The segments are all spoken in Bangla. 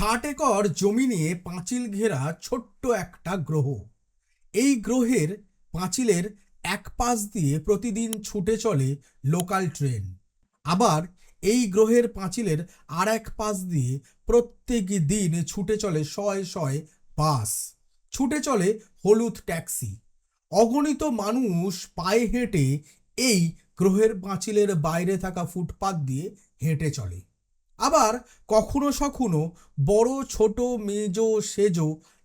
ষাট একর জমি নিয়ে পাঁচিল ঘেরা ছোট্ট একটা গ্রহ। এই গ্রহের পাঁচিলের এক পাশ দিয়ে প্রতিদিন ছুটে চলে লোকাল ট্রেন। আবার এই গ্রহের পাঁচিলের আর এক পাশ দিয়ে প্রত্যেক দিন ছুটে চলে শয়ে শয়ে বাস। ছুটে চলে হলুদ ট্যাক্সি। অগণিত মানুষ পায়ে হেঁটে এই গ্রহের পাঁচিলের বাইরে থাকা ফুটপাত দিয়ে হেঁটে চলে। আবার কখনো সখনো বড়, ছোট, মেজ, সেজ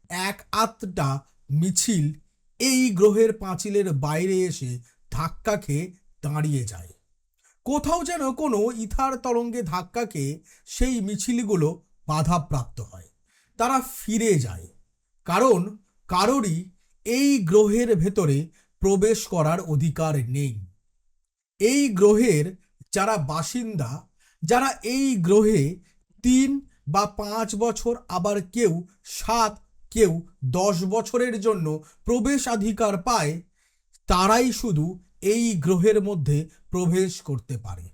এক আধটা মিছিল এই গ্রহের পাঁচিলের বাইরে এসে ধাক্কা খেয়ে দাঁড়িয়ে যায়। কোথাও যেন কোনো ইথার তরঙ্গে ধাক্কা খেয়ে সেই মিছিলগুলো বাধাপ্রাপ্ত হয়। তারা ফিরে যায়। কারণ কারোরই এই গ্রহের ভেতরে প্রবেশ করার অধিকার নেই। এই গ্রহের যারা বাসিন্দা যারা এই গ্রহে তিন বা পাঁচ বছর, আবার কেউ সাত, কেউ দশ বছরের জন্য প্রবেশাধিকার পায়, তারাই শুধু এই গ্রহের মধ্যে প্রবেশ করতে পারে।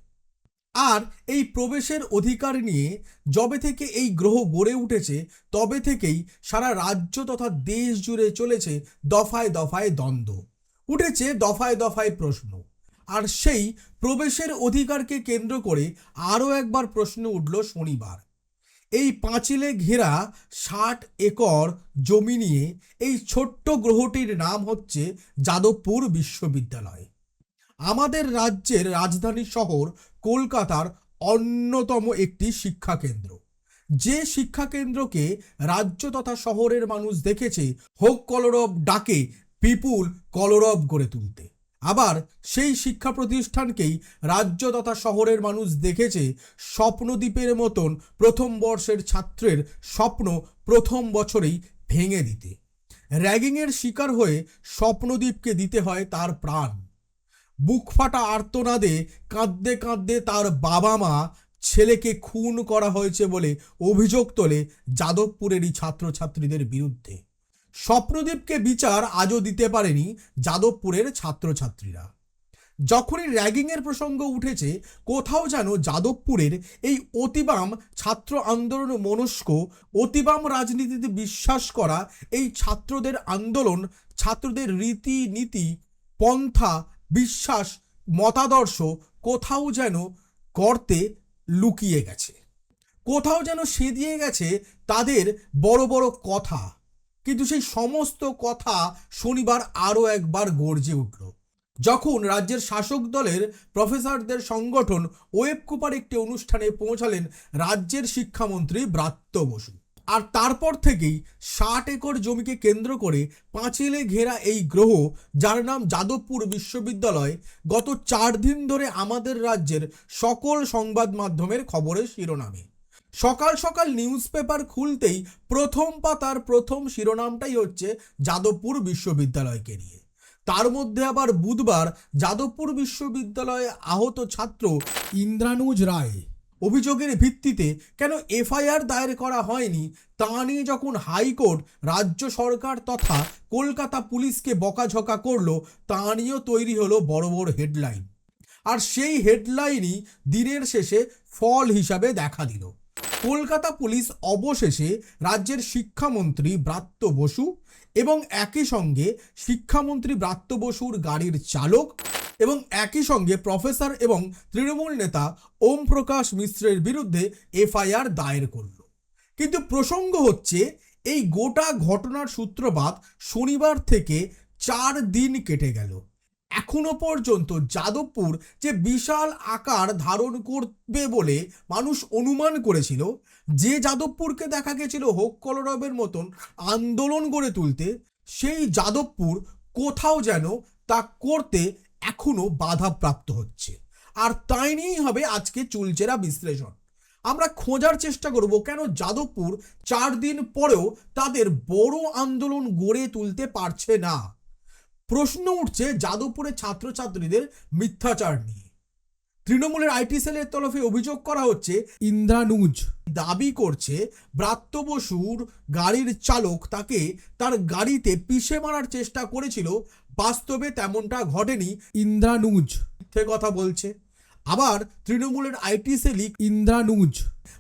আর এই প্রবেশের অধিকার নিয়ে যবে থেকে এই গ্রহ গড়ে উঠেছে, তবে থেকেই সারা রাজ্য তথা দেশ জুড়ে চলেছে দফায় দফায় দ্বন্দ্ব। উঠেছে দফায় দফায় প্রশ্ন। আর সেই প্রবেশের অধিকারকে কেন্দ্র করে আরও একবার প্রশ্ন উঠল শনিবার। এই পাঁচিলে ঘেরা ষাট একর জমি নিয়ে এই ছোট্ট গ্রহটির নাম হচ্ছে যাদবপুর বিশ্ববিদ্যালয়। আমাদের রাজ্যের রাজধানী শহর কলকাতার অন্যতম একটি শিক্ষা কেন্দ্র যে শিক্ষা কেন্দ্রকে রাজ্য তথা শহরের মানুষ দেখেছে, হোক কলরব ডাকে, বিপুল কলরব গড়ে তুলতে। আবার সেই শিক্ষা প্রতিষ্ঠানকেই রাজ্য তথা শহরের মানুষ দেখেছে স্বপ্নদ্বীপের মতন প্রথম বর্ষের ছাত্রের স্বপ্ন প্রথম বছরেই ভেঙে দিতে। র্যাগিংয়ের শিকার হয়ে স্বপ্নদ্বীপকে দিতে হয় তার প্রাণ। বুক ফাটা আর্তনাদে কাঁদতে কাঁদতে তার বাবা মা ছেলেকে খুন করা হয়েছে বলে অভিযোগ তোলে যাদবপুরেরই ছাত্রছাত্রীদের বিরুদ্ধে। স্বপ্নদীপকে বিচার আজও দিতে পারেনি যাদবপুরের ছাত্রছাত্রীরা। যখনই র্যাগিংয়ের প্রসঙ্গ উঠেছে, কোথাও যেন যাদবপুরের এই অতিবাম ছাত্র আন্দোলন মনস্ক, অতিবাম রাজনীতিতে বিশ্বাস করা এই ছাত্রদের আন্দোলন, ছাত্রদের রীতি নীতি পন্থা, বিশ্বাস, মতাদর্শ কোথাও যেন গর্তে লুকিয়ে গেছে। কোথাও যেন সেদিয়ে গেছে তাদের বড় বড় কথা। কিন্তু সেই সমস্ত কথা শনিবার আরও একবার গর্জে উঠল। যখন রাজ্যের শাসক দলের প্রফেসরদের সংগঠন ওয়েব কুপার একটি অনুষ্ঠানে পৌঁছালেন রাজ্যের শিক্ষামন্ত্রী ব্রাত্য বসু। আর তারপর থেকেই ষাট একর জমিকে কেন্দ্র করে পাঁচিলে ঘেরা এই গ্রহ, যার নাম যাদবপুর বিশ্ববিদ্যালয়, গত চার দিন ধরে আমাদের রাজ্যের সকল সংবাদ মাধ্যমের খবরের শিরোনামে। সকাল সকাল নিউজ পেপার খুলতেই প্রথম পাতার প্রথম শিরোনামটাই হচ্ছে যাদবপুর বিশ্ববিদ্যালয়কে নিয়ে। তার মধ্যে আবার বুধবার যাদবপুর বিশ্ববিদ্যালয়ে আহত ছাত্র ইন্দ্রানুজ রায়। অভিযোগের ভিত্তিতে কেন এফআইআর দায়ের করা হয়নি তা নিয়ে যখন হাইকোর্ট রাজ্য সরকার তথা কলকাতা পুলিশকে বকাঝকা করল, তা নিয়েও তৈরি হলো বড় বড় হেডলাইন আর সেই হেডলাইনই দিনের শেষে ফল হিসাবে দেখা দিল। কলকাতা পুলিশ অবশেষে রাজ্যের শিক্ষামন্ত্রী ব্রাত্য বসু এবং একই সঙ্গে শিক্ষামন্ত্রী ব্রাত্য বসুর গাড়ির চালক এবং একই সঙ্গে প্রফেসর এবং তৃণমূল নেতা ওম প্রকাশ মিশ্রের বিরুদ্ধে এফআইআর দায়ের করল। কিন্তু প্রসঙ্গ হচ্ছে, এই গোটা ঘটনার সূত্রপাত শনিবার থেকে চার দিন কেটে গেল। এখনও পর্যন্ত যাদবপুর যে বিশাল আকার ধারণ করবে বলে মানুষ অনুমান করেছিল, যে যাদবপুরকে দেখা গেছিল হোক কলরবের মতন আন্দোলন গড়ে তুলতে, সেই যাদবপুর কোথাও যেন তা করতে এখনও বাধাপ্রাপ্ত হচ্ছে। আর তাই নিয়েই হবে আজকে চুলচেরা বিশ্লেষণ। আমরা খোঁজার চেষ্টা করব কেন যাদবপুর চার দিন পরেও তাদের বড় আন্দোলন গড়ে তুলতে পারছে না। প্রশ্ন উঠছে যাদবপুরের ছাত্রছাত্রীদের মিথ্যাচার নিয়ে। তৃণমূলের আইটি সেলের তরফে অভিযোগ করা হচ্ছে ইন্দ্রানুজ দাবি করছে ব্রাত্য বসুর গাড়ির চালক তাকে তার গাড়িতে পিষে মারার চেষ্টা করেছিল। বাস্তবে তেমনটা ঘটেনি, ইন্দ্রানুজ মিথ্যে কথা বলছে। আবার তৃণমূলের আইটি সেলিক ইন্দ্রানুজ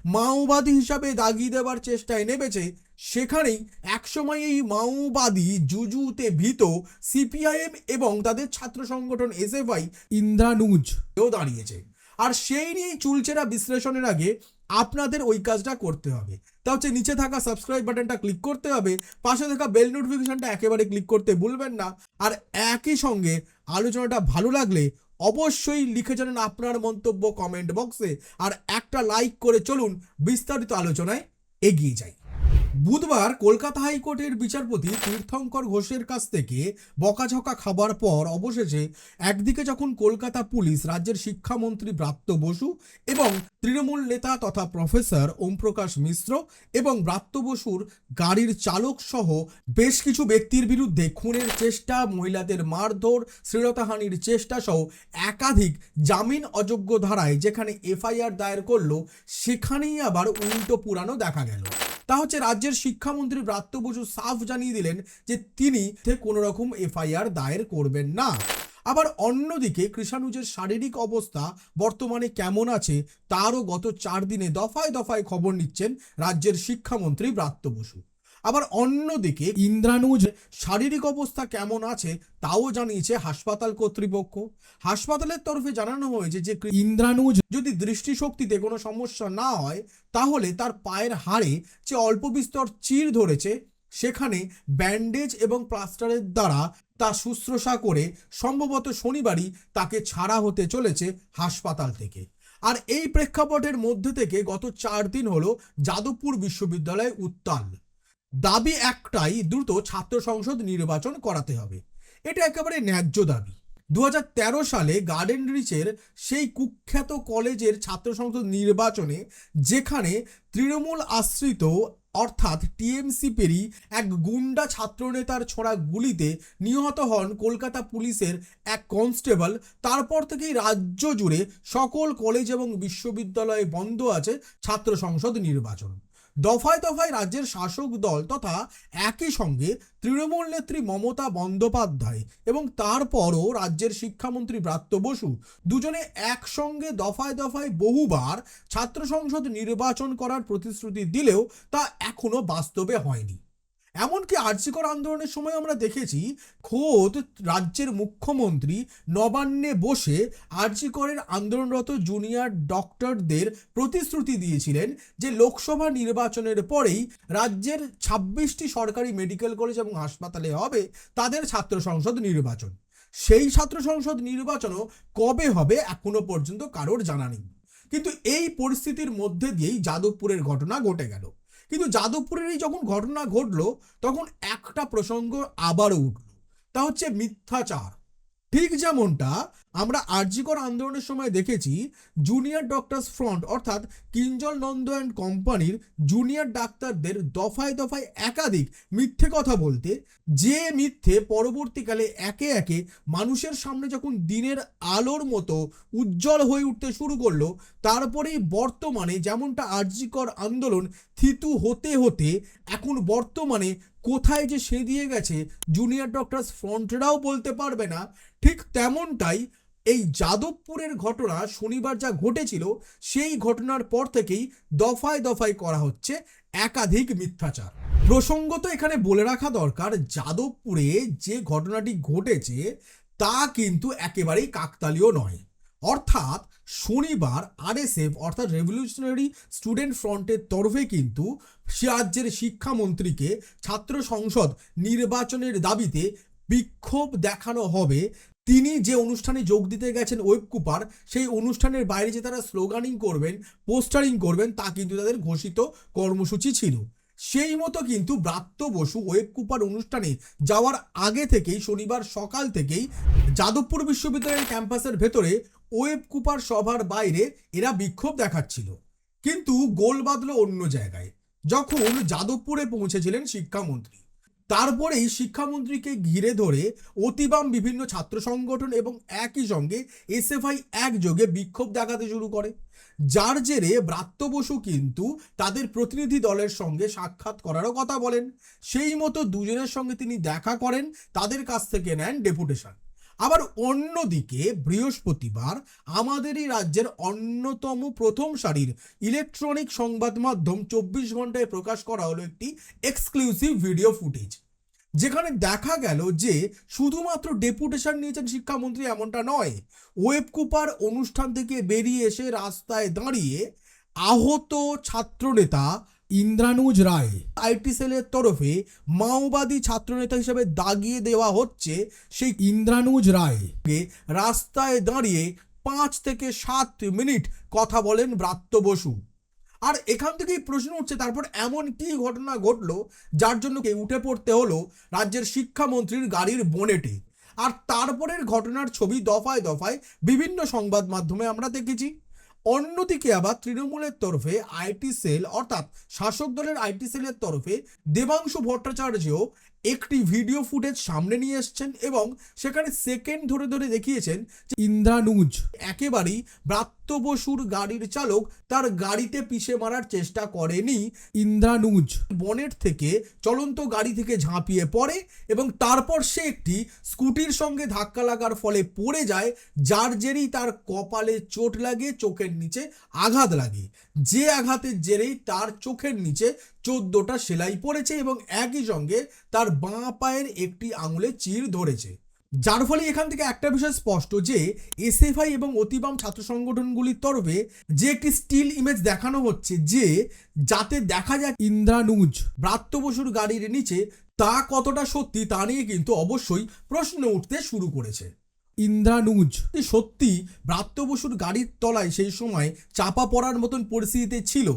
মাওবাদী হিসাবে দাগিয়ে দেওয়ার চেষ্টায় নেমেছে সেখানেই একসময় এই মাওবাদী জুজুতে ভীত সিপিআইএম এবং তাদের ছাত্র সংগঠন এসএফআই ইন্দ্রানুজ কেউ দাঁড়িয়েছে। আর সেই নিয়েই চুলচেরা বিশ্লেষণের আগে আপনাদের ওই কাজটা করতে হবে। তা হচ্ছে নিচে থাকা সাবস্ক্রাইব বাটনটা ক্লিক করতে হবে, পাশে থাকা বেল নোটিফিকেশনটা একেবারে ক্লিক করতে ভুলবেন না। আর একই সঙ্গে আলোচনাটা ভালো লাগলে অবশ্যই লিখে জানান আপনার মন্তব্য কমেন্ট বক্সে আর একটা লাইক করে চলুন বিস্তারিত আলোচনায় এগিয়ে যাই। বুধবার কলকাতা হাইকোর্টের বিচারপতি তীর্থঙ্কর ঘোষের কাছ থেকে বকাঝকা খাবার পর অবশেষে একদিকে যখন কলকাতা পুলিশ রাজ্যের শিক্ষামন্ত্রী ব্রাত্য বসু এবং তৃণমূল নেতা তথা প্রফেসর ওমপ্রকাশ মিশ্র এবং ব্রাত্য বসুর গাড়ির চালক সহ বেশ কিছু ব্যক্তির বিরুদ্ধে খুনের চেষ্টা, মহিলাদের মারধর, শ্লীলতাহানির চেষ্টা সহ একাধিক জামিন অযোগ্য ধারায় যেখানে এফআইআর দায়ের করল, সেখানেই আবার উল্টো পুরানো দেখা গেল। তা হচ্ছে রাজ্যের শিক্ষামন্ত্রী ব্রাত্য বসু সাফ জানিয়ে দিলেন যে তিনি কোনো রকম এফআইআর দায়ের করবেন না। আবার অন্যদিকে কৃষাণুজের শারীরিক অবস্থা বর্তমানে কেমন আছে তারও গত চার দিনে দফায় দফায় খবর নিচ্ছেন রাজ্যের শিক্ষামন্ত্রী ব্রাত্য বসু। আবার অন্যদিকে ইন্দ্রানুজ শারীরিক অবস্থা কেমন আছে তাও জানিয়েছে হাসপাতাল কর্তৃপক্ষ। হাসপাতালের তরফে জানানো হয়েছে যে ইন্দ্রানুজ যদি দৃষ্টিশক্তিতে কোনো সমস্যা না হয়, তাহলে তার পায়ের হাড়ে যে অল্প বিস্তর চির ধরেছে, সেখানে ব্যান্ডেজ এবং প্লাস্টারের দ্বারা তা শুশ্রূষা করে সম্ভবত শনিবারই তাকে ছাড়া হতে চলেছে হাসপাতাল থেকে। আর এই প্রেক্ষাপটের মধ্যে থেকে গত চার দিন হলো যাদবপুর বিশ্ববিদ্যালয় উত্তাল। দাবি একটাই, দ্রুত ছাত্র সংসদ নির্বাচন করাতে হবে। এটা একেবারে ন্যায্য দাবি। দু হাজার তেরো সালে গার্ডেন রিচের সেই কুখ্যাত কলেজের ছাত্র সংসদ নির্বাচনে, যেখানে তৃণমূল আশ্রিত, অর্থাৎ টিএমসি পেরি এক গুন্ডা ছাত্রনেতার ছোড়া গুলিতে নিহত হন কলকাতা পুলিশের এক কনস্টেবল। তারপর থেকেই রাজ্য জুড়ে সকল কলেজ এবং বিশ্ববিদ্যালয়ে বন্ধ আছে ছাত্র সংসদ নির্বাচন। দফায় দফায় রাজ্যের শাসক দল তথা একই সঙ্গে তৃণমূল নেত্রী মমতা বন্দ্যোপাধ্যায় এবং তারপরও রাজ্যের শিক্ষামন্ত্রী ব্রাত্য বসু দুজনে একসঙ্গে দফায় দফায় বহুবার ছাত্র সংসদ নির্বাচন করার প্রতিশ্রুতি দিলেও তা এখনও বাস্তবে হয়নি। এমনকি আর্যিকর আন্দোলনের সময় আমরা দেখেছি, খোদ রাজ্যের মুখ্যমন্ত্রী নবান্নে বসে আর্যিকরের আন্দোলনরত জুনিয়র ডক্টরদের প্রতিশ্রুতি দিয়েছিলেন যে লোকসভা নির্বাচনের পরেই রাজ্যের ছাব্বিশটি সরকারি মেডিকেল কলেজ এবং হাসপাতালে হবে তাদের ছাত্র সংসদ নির্বাচন। সেই ছাত্র সংসদ নির্বাচনও কবে হবে এখনও পর্যন্ত কারোর জানা নেই। কিন্তু এই পরিস্থিতির মধ্যে দিয়েই যাদবপুরের ঘটনা ঘটে গেল। কিন্তু যাদবপুরের এই যখন ঘটনা ঘটলো তখন একটা প্রসঙ্গ আবারও উঠল। তা হচ্ছে মিথ্যাচার। ঠিক যেমনটা আমরা আরজিকর আন্দোলনের সময় দেখেছি জুনিয়র ডক্টরস ফ্রন্ট অর্থাৎ কিঞ্জল নন্দ অ্যান্ড কোম্পানির জুনিয়র ডাক্তারদের দফায় দফায় একাধিক মিথ্যে কথা বলতে, যে মিথ্যে পরবর্তীকালে একে একে মানুষের সামনে যখন দিনের আলোর মতো উজ্জ্বল হয়ে উঠতে শুরু করল, তারপরেই বর্তমানে যেমনটা আরজিকর আন্দোলন থিতু হতে হতে এখন বর্তমানে কোথায় যে সে দিয়ে গেছে জুনিয়র ডক্টরস ফ্রন্টরাও বলতে পারবে না। ঠিক তেমনটাই এই যাদবপুরের ঘটনা শনিবার যা ঘটেছিল, সেই ঘটনার পর থেকেই দফায় দফায় করা হচ্ছে একাধিক মিথ্যাচার। প্রসঙ্গত এখানে বলে রাখা দরকার, যাদবপুরে যে ঘটনাটি ঘটেছে, তা কিন্তু একেবারেই কাকতালীয় নয়। অর্থাৎ শনিবার আরএসএফ অর্থাৎ রেভলিউশনারি স্টুডেন্ট ফ্রন্টের তরফে কিন্তু রাজ্যের শিক্ষামন্ত্রীকে ছাত্র সংসদ নির্বাচনের দাবিতে বিক্ষোভ দেখানো হবে। তিনি যে অনুষ্ঠানে যোগ দিতে গেছেন ওয়েব কুপার, সেই অনুষ্ঠানের বাইরে যে তারা স্লোগানিং করবেন, পোস্টারিং করবেন, তা কিন্তু তাদের ঘোষিত কর্মসূচি ছিল। সেই মতো কিন্তু ব্রাত্য বসু ওয়েব কুপার অনুষ্ঠানে যাওয়ার আগে থেকেই, শনিবার সকাল থেকেই যাদবপুর বিশ্ববিদ্যালয়ের ক্যাম্পাসের ভেতরে ওয়েব কুপার সভার বাইরে এরা বিক্ষোভ দেখাচ্ছিল। কিন্তু গোল বাঁধলো অন্য জায়গায়, যখন যাদবপুরে পৌঁছেছিলেন শিক্ষামন্ত্রী। তারপরেই শিক্ষামন্ত্রীকে ঘিরে ধরে অতিবাম বিভিন্ন ছাত্র সংগঠন এবং একই সঙ্গে এসএফআই একযোগে বিক্ষোভ দেখাতে শুরু করে। যার জেরে ব্রাত্য বসু কিন্তু তাদের প্রতিনিধি দলের সঙ্গে সাক্ষাৎ করারও কথা বলেন। সেই মতো দুজনের সঙ্গে তিনি দেখা করেন, তাদের কাছ থেকে নেন ডেপুটেশন। আবার অন্যদিকে বৃহস্পতিবার আমাদেরই রাজ্যের অন্যতম প্রথম সারির ইলেকট্রনিক সংবাদ মাধ্যম চব্বিশ ঘন্টায় প্রকাশ করা হলো একটি এক্সক্লুসিভ ভিডিও ফুটেজ। যেখানে দেখা গেল যে শুধুমাত্র ডেপুটেশন নিয়েছেন শিক্ষামন্ত্রী এমনটা নয়, ওয়েব কুপার অনুষ্ঠান থেকে বেরিয়ে এসে রাস্তায় দাঁড়িয়ে আহত ছাত্রনেতা ইন্দ্রানুজ রায়। আইটি সেলের তরফে মাওবাদী ছাত্রনেতা হিসেবে দাগিয়ে দেওয়া হচ্ছে সেই ইন্দ্রানুজ রায়কে রাস্তায় দাঁড়িয়ে পাঁচ থেকে সাত মিনিট কথা বলেন ব্রাত্য বসু। আর এখান থেকেই প্রশ্ন উঠছে তারপর এমন কি ঘটনা ঘটলো যার জন্য কে উঠে পড়তে হলো রাজ্যের শিক্ষামন্ত্রীর গাড়ির বনেটে। আর তারপরের ঘটনার ছবি দফায় দফায় বিভিন্ন সংবাদ মাধ্যমে আমরা দেখেছি। অন্যদিকে আবার তৃণমূলের তরফে আইটি সেল অর্থাৎ শাসক দলের আইটি সেলের তরফে দেবাংশু ভট্টাচার্যও একটি ভিডিও ফুটেজ সামনে নিয়ে এসছেন এবং সেখানে সেকেন্ড ধরে ধরে দেখিয়েছেন যে ইন্দ্রানুজ। একেবারেই ব্রাত্য বসুর গাড়ির চালক, তার গাড়িতে পিষে মারার চেষ্টা করেনি ইন্দ্রানুজ। বনেট থেকে চলন্ত গাড়ি থেকে ঝাঁপিয়ে পড়ে এবং তারপর সে একটি স্কুটির সঙ্গে ধাক্কা লাগার ফলে পড়ে যায়, যার জেরেই তার কপালে চোট লাগে, চোখের নিচে আঘাত লাগে। যে আঘাতের জেরেই তার চোখের নিচে চোদ্দটা সেলাই পড়েছে এবং একই সঙ্গে তার বাঁ পায়ের একটি আঙুলে চির ধরেছে। যার ফলে এখান থেকে একটা বিষয় স্পষ্ট যে, এসএফআই এবং অতিবাম ছাত্র সংগঠনগুলির তরফে যে একটি স্টিল ইমেজ দেখানো হচ্ছে যে, যাতে দেখা যায় ইন্দ্রানুজ, ব্রাত্য বসুর গাড়ির নিচে তা কতটা সত্যি তা নিয়ে কিন্তু অবশ্যই প্রশ্ন উঠতে শুরু করেছে। ইন্দ্রানুজ সত্যি ব্রাত্য বসুর গাড়ির তলায় সেই সময় চাপা পড়ার মতন পরিস্থিতিতে ছিল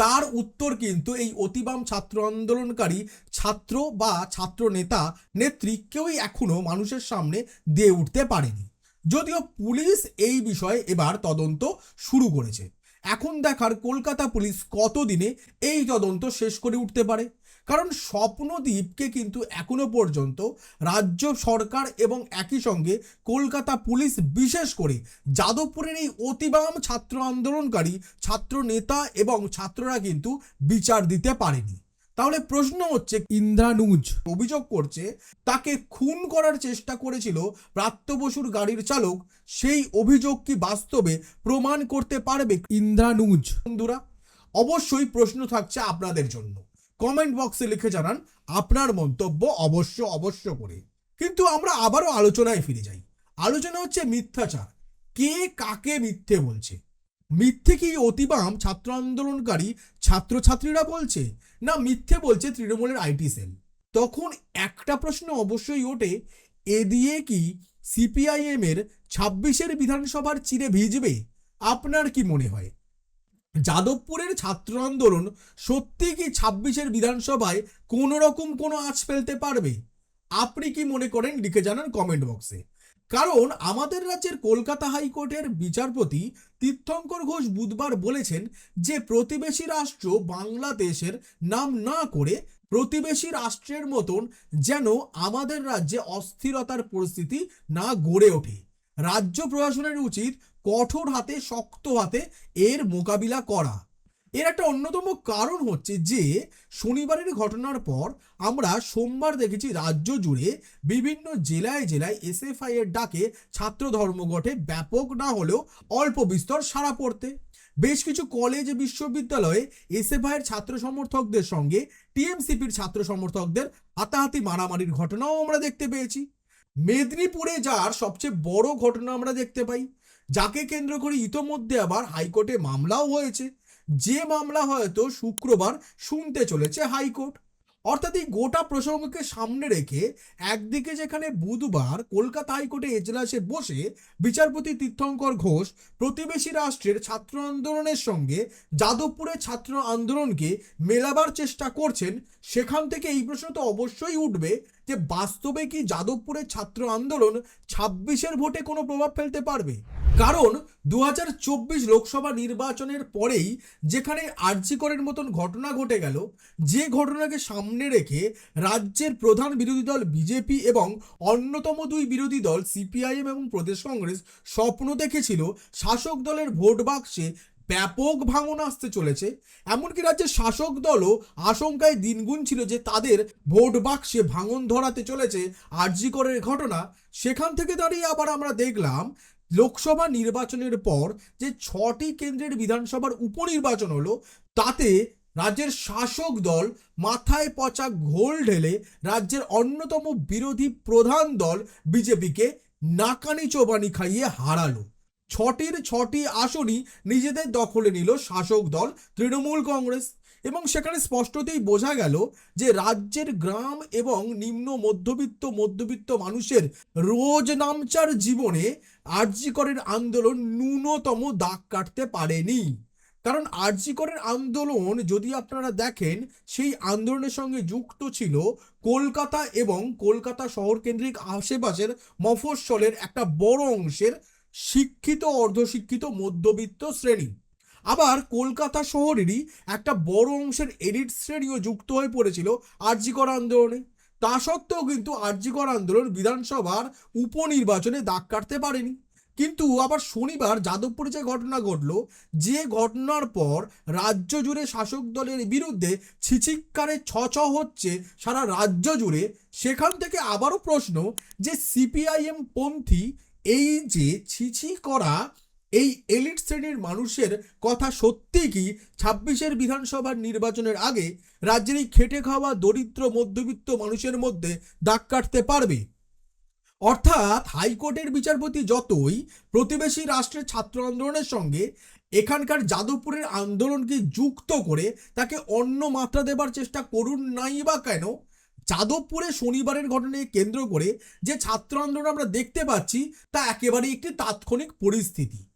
তার উত্তর কিন্তু এই অতিবাম ছাত্র আন্দোলনকারী ছাত্র বা ছাত্র নেতা, নেত্রী কেউই এখনও মানুষের সামনে দিয়ে উঠতে পারেনি। যদিও পুলিশ এই বিষয়ে এবার তদন্ত শুরু করেছে। এখন দেখার কলকাতা পুলিশ কতদিনে এই তদন্ত শেষ করে উঠতে পারে? কারণ স্বপ্নদ্বীপকে কিন্তু এখনও পর্যন্ত রাজ্য সরকার এবং একই সঙ্গে কলকাতা পুলিশ বিশেষ করে যাদবপুরের এই অতিবাম ছাত্র আন্দোলনকারী ছাত্র নেতা এবং ছাত্ররা কিন্তু বিচার দিতে পারেনি। তাহলে প্রশ্ন হচ্ছে, ইন্দ্রানুজ অভিযোগ করছে, তাকে খুন করার চেষ্টা করেছিল প্রাপ্ত বসুর গাড়ির চালক, সেই অভিযোগ কি বাস্তবে প্রমাণ করতে পারবে ইন্দ্রানুজ? বন্ধুরা, অবশ্যই প্রশ্ন থাকছে আপনাদের জন্য। কমেন্ট বক্সে লিখে জানান আপনার মন্তব্য অবশ্য অবশ্য করে। কিন্তু আমরা আবারও আলোচনায় ফিরে যাই। আলোচনা হচ্ছে মিথ্যাচার। কে কাকে মিথ্যে বলছে? মিথ্যে কি অতিবাম, ছাত্র আন্দোলনকারী, ছাত্রছাত্রীরা বলছে? না মিথ্যে বলছে তৃণমূলের আইটি সেল? তখন একটা প্রশ্ন অবশ্যই ওঠে, এ দিয়ে কি সিপিআইএম এর ছাব্বিশের বিধানসভার চিরে ভিজবে? আপনার কি মনে হয়? যাদবপুরের ছাত্র আন্দোলন সত্যি কি ছাব্বিশের বিধানসভায় কোনো রকম কোনো আঁচ ফেলতে পারবে? আপনি কি মনে করেন? লিখে জানান কমেন্ট বক্সে কারণ আমাদের রাজ্যের কলকাতা হাইকোর্টের বিচারপতি তীর্থঙ্কর ঘোষ বুধবার বলেছেন যে, প্রতিবেশী রাষ্ট্র বাংলাদেশের নাম না করে প্রতিবেশী রাষ্ট্রের মতন যেন আমাদের রাজ্যে অস্থিরতার পরিস্থিতি না গড়ে ওঠে। রাজ্য প্রশাসনের উচিত কঠোর হাতে, শক্ত হাতে এর মোকাবিলা করা। এর একটা অন্যতম কারণ হচ্ছে যে, শনিবারের ঘটনার পর আমরা সোমবার দেখেছি রাজ্য জুড়ে বিভিন্ন জেলায় জেলায় এসএফআই এর ডাকে ছাত্র ধর্মঘটে ব্যাপক না হলেও অল্প বিস্তর সারা পড়তে। বেশ কিছু কলেজ বিশ্ববিদ্যালয়ে এসএফআই এর ছাত্র সমর্থকদের সঙ্গে টিএমসিপির ছাত্র সমর্থকদের হাতাহাতি মারামারির ঘটনাও আমরা দেখতে পেয়েছি। মেদিনীপুরে যার সবচেয়ে বড় ঘটনা আমরা দেখতে পাই যাকে কেন্দ্র করে ইতোমধ্যে আবার হাইকোর্টে মামলাও হয়েছে। যে মামলা হয়তো শুক্রবার শুনতে চলেছে হাইকোর্ট। অর্থাৎ এই গোটা প্রসঙ্গকে সামনে রেখে একদিকে যেখানে বুধবার কলকাতা হাইকোর্টে এজলাসে বসে বিচারপতি তীর্থঙ্কর ঘোষ প্রতিবেশী রাষ্ট্রের ছাত্র আন্দোলনের সঙ্গে যাদবপুরের ছাত্র আন্দোলনকে মেলাবার চেষ্টা করছেন, সেখান থেকে এই প্রশ্ন তো অবশ্যই উঠবে যে বাস্তবে কি যাদবপুরের ছাত্র আন্দোলন ছাব্বিশের ভোটে কোনো প্রভাব ফেলতে পারবে? কারণ দু হাজার চব্বিশ লোকসভা নির্বাচনের পরেই যেখানে আর্জিকরের মতন ঘটনা ঘটে গেল, যে ঘটনাকে সামনে রেখে রাজ্যের প্রধান বিরোধী দল বিজেপি এবং অন্যতম দুই বিরোধী দল সিপিআইএম এবং প্রদেশ কংগ্রেস স্বপ্ন দেখেছিল শাসক দলের ভোট বাক্সে ব্যাপক ভাঙন আসতে চলেছে। এমনকি রাজ্যের শাসক দলও আশঙ্কায় দিনগুণ ছিল যে তাদের ভোট বাক্সে ভাঙন ধরাতে চলেছে আরজিকরের ঘটনা। সেখান থেকে দাঁড়িয়ে আবার আমরা দেখলাম লোকসভা নির্বাচনের পর যে ছটি কেন্দ্রের বিধানসভার উপনির্বাচন হলো, তাতে রাজ্যের শাসক দল মাথায় পচা ঘোল ঢেলে রাজ্যের অন্যতম বিরোধী প্রধান দল বিজেপিকে নাকানি চোবানি খাইয়ে হারালো। ছটির ছটি আসনই নিজেদের দখলে নিল শাসক দল, তৃণমূল কংগ্রেস এবং সেখানে স্পষ্টতই বোঝা গেল যে রাজ্যের গ্রাম এবং নিম্ন মধ্যবিত্ত মধ্যবিত্ত মানুষের রোজ নামচার জীবনে আরজিকরের আন্দোলন ন্যূনতম দাগ কাটতে পারেনি। কারণ আরজিকরের আন্দোলন যদি আপনারা দেখেন, সেই আন্দোলনের সঙ্গে যুক্ত ছিল কলকাতা এবং কলকাতা শহর কেন্দ্রিক আশেপাশের মফস্বলের একটা বড় অংশের শিক্ষিত, অর্ধশিক্ষিত মধ্যবিত্ত শ্রেণি। আবার কলকাতা শহরেরই একটা বড় অংশের এডিট শ্রেণীও যুক্ত হয়ে পড়েছিল আরজিকর আন্দোলনে। তা সত্ত্বেও কিন্তু আরজিকর আন্দোলন বিধানসভার উপনির্বাচনে দাগ কাটতে পারেনি। কিন্তু আবার শনিবার যাদবপুরে যে ঘটনা ঘটলো, যে ঘটনার পর রাজ্য জুড়ে শাসক দলের বিরুদ্ধে ছিচিক্কারে ছ হচ্ছে সারা রাজ্য জুড়ে, সেখান থেকে আবারও প্রশ্ন যে সিপিআইএম পন্থী এই যে ছিছি করা এই এলিট শ্রেণির মানুষের কথা সত্যি কি ছাব্বিশের বিধানসভার নির্বাচনের আগে রাজ্যের এই খেটে খাওয়া দরিদ্র মধ্যবিত্ত মানুষের মধ্যে দাগ কাটতে পারবে? অর্থাৎ হাইকোর্টের বিচারপতি যতই প্রতিবেশী রাষ্ট্রের ছাত্র আন্দোলনের সঙ্গে এখানকার যাদবপুরের আন্দোলনকে যুক্ত করে তাকে অন্য মাত্রা দেবার চেষ্টা করুন নাই বা কেন, যাদবপুরে শনিবারের ঘটনাকে কেন্দ্র করে যে ছাত্র আন্দোলন আমরা দেখতে পাচ্ছি তা একেবারেই একটি তাৎক্ষণিক পরিস্থিতি।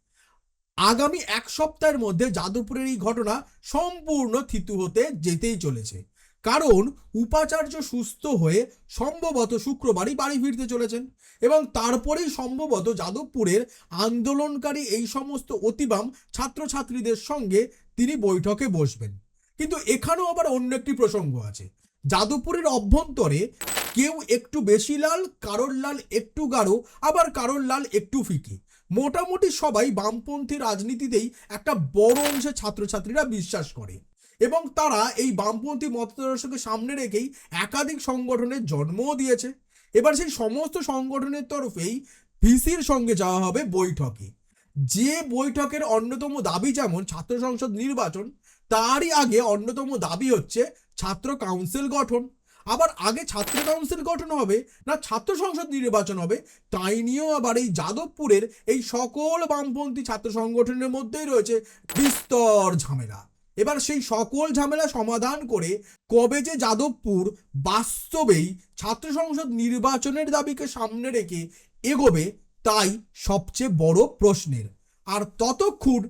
আগামী এক সপ্তাহের মধ্যে যাদবপুরের এই ঘটনা সম্পূর্ণ থিতু হতে যেতেই চলেছে। কারণ উপাচার্য সুস্থ হয়ে সম্ভবত শুক্রবারই বাড়ি ফিরতে চলেছেন এবং তারপরেই সম্ভবত যাদবপুরের আন্দোলনকারী এই সমস্ত অতিবাম ছাত্রছাত্রীদের সঙ্গে তিনি বৈঠকে বসবেন। কিন্তু এখানেও আবার অন্য একটি প্রসঙ্গ আছে। যাদবপুরের অভ্যন্তরে কেউ একটু বেশি লাল, কারোর লাল একটু গাঢ়, আবার কারোর লাল একটু ফিকে। মোটামুটি সবাই বামপন্থী রাজনীতিতেই একটা বড় অংশের ছাত্রছাত্রীরা বিশ্বাস করে। এবং তারা এই বামপন্থী মতাদর্শকে সামনে রেখেই একাধিক সংগঠনের জন্মও দিয়েছে। এবার সেই সমস্ত সংগঠনের তরফেই ভিসির সঙ্গে যাওয়া হবে বৈঠকে। যে বৈঠকের অন্যতম দাবি যেমন ছাত্র সংসদ নির্বাচন, তারই আগে অন্যতম দাবি হচ্ছে ছাত্র কাউন্সিল গঠন। আবার আগে ছাত্র কাউন্সিল গঠন হবে না ছাত্র সংসদ নির্বাচন হবে, তাই নিয়েও আবার এই যাদবপুরের এই সকল বামপন্থী ছাত্র সংগঠনের মধ্যেই রয়েছে বিস্তর ঝামেলা। এবার সেই সকল ঝামেলা সমাধান করে কবে যে যাদবপুর বাস্তবেই ছাত্র সংসদ নির্বাচনের দাবিকে সামনে রেখে এগোবে, তাই সবচেয়ে বড় প্রশ্নের। আর ততক্ষণ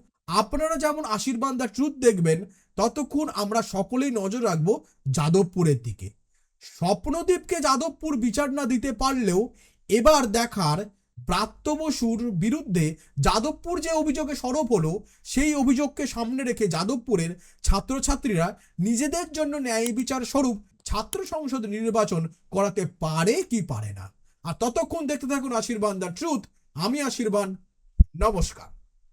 আপনারা যেমন আশীর্বাদ দা ট্রুথ দেখবেন, ততক্ষণ আমরা সকলেই নজর রাখব যাদবপুরের দিকে। স্বপ্নদীপকে যাদবপুর বিচার না দিতে পারলেও এবার দেখার ব্রাত্য বসুর বিরুদ্ধে যাদবপুর যে অভিযোগে সরব হলো, সেই অভিযোগকে সামনে রেখে যাদবপুরের ছাত্রছাত্রীরা নিজেদের জন্য ন্যায় বিচার স্বরূপ ছাত্র সংসদ নির্বাচন করাতে পারে কি পারে না। আর ততক্ষণ দেখতে থাকুন আশীর্বাদ দ্য ট্রুথ। আমি আশীর্বাদ নমস্কার।